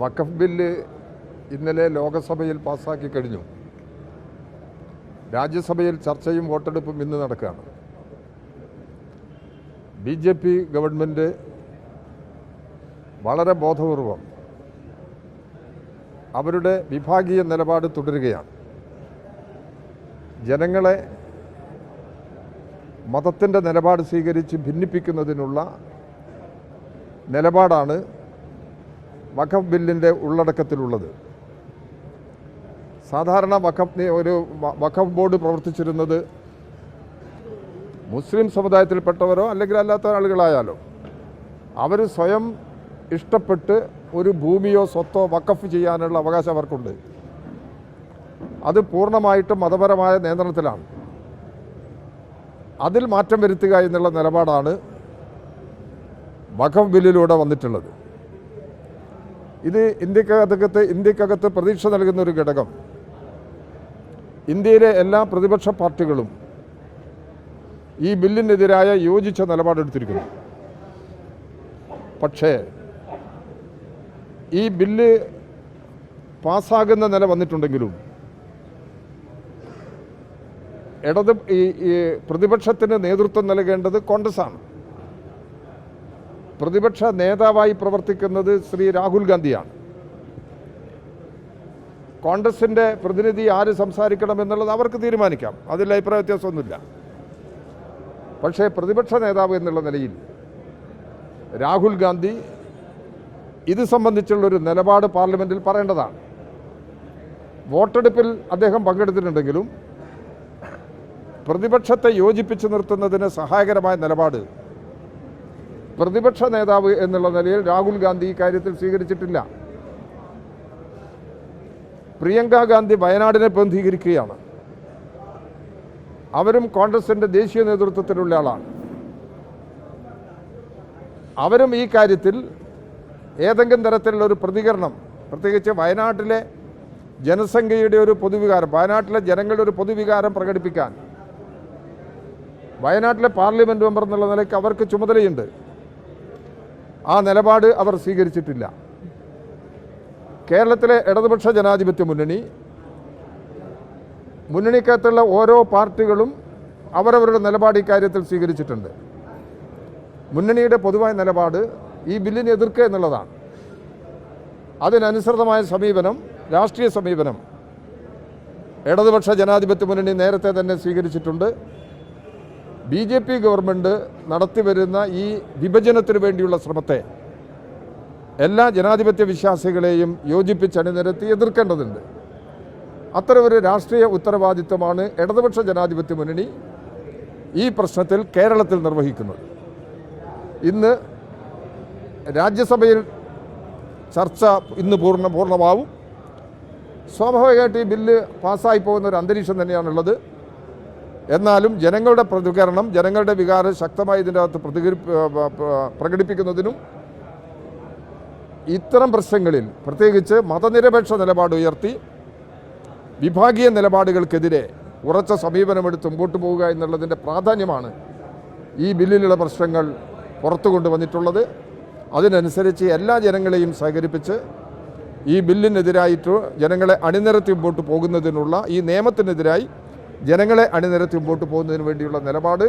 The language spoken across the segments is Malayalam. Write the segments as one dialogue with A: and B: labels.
A: വഖഫ് ബില്ല് ഇന്നലെ ലോകസഭയിൽ പാസ്സാക്കി കഴിഞ്ഞു. രാജ്യസഭയിൽ ചർച്ചയും വോട്ടെടുപ്പും ഇന്ന് നടക്കുകയാണ്. ബി ജെ പി ഗവൺമെന്റ് വളരെ ബോധപൂർവം അവരുടെ വിഭാഗീയ നിലപാട് തുടരുകയാണ്. ജനങ്ങളെ മതത്തിന്റെ നിലപാട് സ്വീകരിച്ച് ഭിന്നിപ്പിക്കുന്നതിനുള്ള നിലപാടാണ് വഖഫ് ബില്ലിന്റെ ഉള്ളടക്കത്തിലുള്ളത്. സാധാരണ വഖഫ് ഒരു വഖഫ് ബോർഡ് പ്രവർത്തിച്ചിരുന്നത് മുസ്ലിം സമുദായത്തിൽപ്പെട്ടവരോ അല്ലെങ്കിൽ അല്ലാത്ത ആളുകളായാലോ. അവർ സ്വയം ഇഷ്ടപ്പെട്ട് ഒരു ഭൂമിയോ സ്വത്തോ വഖഫ് ചെയ്യാനുള്ള അവകാശം അവർക്കുണ്ട്. അത് പൂർണമായിട്ടും മതപരമായ നിയന്ത്രണത്തിലാണ്. അതിൽ മാറ്റം വരുത്തുക എന്നുള്ള നിലപാടാണ് വഖഫ് ബില്ലിലൂടെ വന്നിട്ടുള്ളത്. ഇത് ഇന്ത്യക്കകത്ത് ഇന്ത്യക്കകത്ത് പ്രതീക്ഷ നൽകുന്ന ഒരു ഘടകം. ഇന്ത്യയിലെ എല്ലാ പ്രതിപക്ഷ പാർട്ടികളും ഈ ബില്ലിനെതിരായ യോജിച്ച നിലപാടെടുത്തിരിക്കുന്നു പക്ഷേ ഈ ബില്ല് പാസ്സാകുന്ന നില വന്നിട്ടുണ്ടെങ്കിലും ഇടത് ഈ പ്രതിപക്ഷത്തിന് നേതൃത്വം നൽകേണ്ടത് കോൺഗ്രസ്സാണ്. പ്രതിപക്ഷ നേതാവായി പ്രവർത്തിക്കുന്നത് ശ്രീ രാഹുൽ ഗാന്ധിയാണ്. കോൺഗ്രസിന്റെ പ്രതിനിധി ആര് സംസാരിക്കണം എന്നുള്ളത് അവർക്ക് തീരുമാനിക്കാം. അതിൽ അഭിപ്രായ വ്യത്യാസമൊന്നുമില്ല. പക്ഷേ പ്രതിപക്ഷ നേതാവ് എന്നുള്ള നിലയിൽ രാഹുൽ ഗാന്ധി ഇത് സംബന്ധിച്ചുള്ളൊരു നിലപാട് പാർലമെന്റിൽ പറയേണ്ടതാണ്. വോട്ടെടുപ്പിൽ അദ്ദേഹം പങ്കെടുത്തിട്ടുണ്ടെങ്കിലും പ്രതിപക്ഷത്തെ യോജിപ്പിച്ചു നിർത്തുന്നതിന് സഹായകരമായ നിലപാട് പ്രതിപക്ഷ നേതാവ് എന്നുള്ള നിലയിൽ രാഹുൽ ഗാന്ധി ഇക്കാര്യത്തിൽ കാര്യത്തിൽ സ്വീകരിച്ചിട്ടില്ല. പ്രിയങ്ക ഗാന്ധി വയനാടിനെ ബന്ധീകരിക്കുകയാണ് അവരും കോൺഗ്രസിന്റെ ദേശീയ നേതൃത്വത്തിലുള്ള ആളാണ്. അവരും ഈ കാര്യത്തിൽ ഏതെങ്കിലും തരത്തിലുള്ള ഒരു പ്രതികരണം പ്രത്യേകിച്ച് വയനാട്ടിലെ ജനസംഖ്യയുടെ ഒരു പൊതുവികാരം വയനാട്ടിലെ ജനങ്ങളുടെ ഒരു പൊതുവികാരം പ്രകടിപ്പിക്കാൻ വയനാട്ടിലെ പാർലമെന്റ് മെമ്പർ എന്നുള്ള നിലയ്ക്ക് അവർക്ക് ചുമതലയുണ്ട്. ആ നിലപാട് അവർ സ്വീകരിച്ചിട്ടില്ല. കേരളത്തിലെ ഇടതുപക്ഷ ജനാധിപത്യ മുന്നണി മുന്നണിക്കകത്തുള്ള ഓരോ പാർട്ടികളും അവരവരുടെ നിലപാട് ഇക്കാര്യത്തിൽ സ്വീകരിച്ചിട്ടുണ്ട്. മുന്നണിയുടെ പൊതുവായ നിലപാട് ഈ ബില്ലിനെ എതിർക്കുക എന്നുള്ളതാണ്. അതിനനുസൃതമായ സമീപനം രാഷ്ട്രീയ സമീപനം ഇടതുപക്ഷ ജനാധിപത്യ മുന്നണി നേരത്തെ തന്നെ സ്വീകരിച്ചിട്ടുണ്ട്. ബി ജെ പി ഗവൺമെന്റ് നടത്തിവരുന്ന ഈ വിഭജനത്തിന് വേണ്ടിയുള്ള ശ്രമത്തെ എല്ലാ ജനാധിപത്യ വിശ്വാസികളെയും യോജിപ്പിച്ച് അണിനിരത്തി എതിർക്കേണ്ടതുണ്ട്. അത്തരമൊരു രാഷ്ട്രീയ ഉത്തരവാദിത്വമാണ് ഇടതുപക്ഷ ജനാധിപത്യ മുന്നണി ഈ പ്രശ്നത്തിൽ കേരളത്തിൽ നിർവഹിക്കുന്നത്. ഇന്ന് രാജ്യസഭയിൽ ചർച്ച ഇന്ന് പൂർണ പൂർണമാവും. സ്വാഭാവികമായിട്ട് ഈ ബില്ല് പാസ്സായി പോകുന്ന ഒരു അന്തരീക്ഷം തന്നെയാണുള്ളത്. എന്നാലും ജനങ്ങളുടെ പ്രതികരണം ജനങ്ങളുടെ വികാരം ശക്തമായി ഇതിന്റെ അകത്ത് പ്രതികരി പ്രകടിപ്പിക്കുന്നതിനും ഇത്തരം പ്രശ്നങ്ങളിൽ പ്രത്യേകിച്ച് മതനിരപേക്ഷ നിലപാട് ഉയർത്തി വിഭാഗീയ നിലപാടുകൾക്കെതിരെ ഉറച്ച സമീപനമെടുത്ത് മുമ്പോട്ട് പോവുക എന്നുള്ളതിന്റെ പ്രാധാന്യമാണ് ഈ ബില്ലിലുള്ള പ്രശ്നങ്ങൾ പുറത്തു കൊണ്ടുവന്നിട്ടുള്ളത്. അതിനനുസരിച്ച് എല്ലാ ജനങ്ങളെയും സഹകരിപ്പിച്ച് ഈ ബില്ലിനെതിരായിട്ട് ജനങ്ങളെ അണിനിരത്തി മുമ്പോട്ട് പോകുന്നതിനുള്ള ഈ നിയമത്തിനെതിരായി ജനങ്ങളെ അണിനിരത്തി മുമ്പോട്ട് പോകുന്നതിന് വേണ്ടിയുള്ള നിലപാട്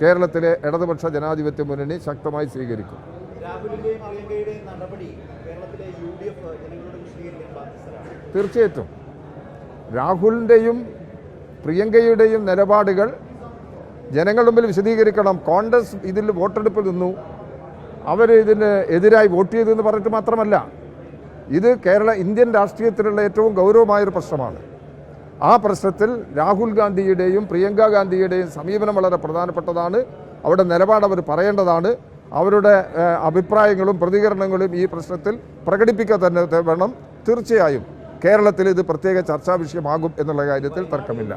A: കേരളത്തിലെ ഇടതുപക്ഷ ജനാധിപത്യ മുന്നണി ശക്തമായി സ്വീകരിക്കും. തീർച്ചയായിട്ടും. രാഹുലിന്റെയും പ്രിയങ്കയുടെയും നിലപാടുകൾ ജനങ്ങളുടെ മുമ്പിൽ വിശദീകരിക്കണം. കോൺഗ്രസ് ഇതിൽ വോട്ടെടുപ്പിൽ നിന്നു. അവർ ഇതിന് എതിരായി വോട്ട് ചെയ്തു എന്ന് പറഞ്ഞിട്ട് മാത്രമല്ല ഇത് കേരള ഇന്ത്യൻ രാഷ്ട്രീയത്തിലുള്ള ഏറ്റവും ഗൗരവമായൊരു പ്രശ്നമാണ്. ആ പ്രശ്നത്തിൽ രാഹുൽ ഗാന്ധിയുടെയും പ്രിയങ്ക ഗാന്ധിയുടെയും സമീപനം വളരെ പ്രധാനപ്പെട്ടതാണ്. അവിടെ നിലപാട് അവർ പറയേണ്ടതാണ്. അവരുടെ അഭിപ്രായങ്ങളും പ്രതികരണങ്ങളും ഈ പ്രശ്നത്തിൽ പ്രകടിപ്പിക്കുക തന്നെ വേണം. തീർച്ചയായും കേരളത്തിൽ ഇത് പ്രത്യേക ചർച്ചാ വിഷയമാകും എന്നുള്ള കാര്യത്തിൽ തർക്കമില്ല.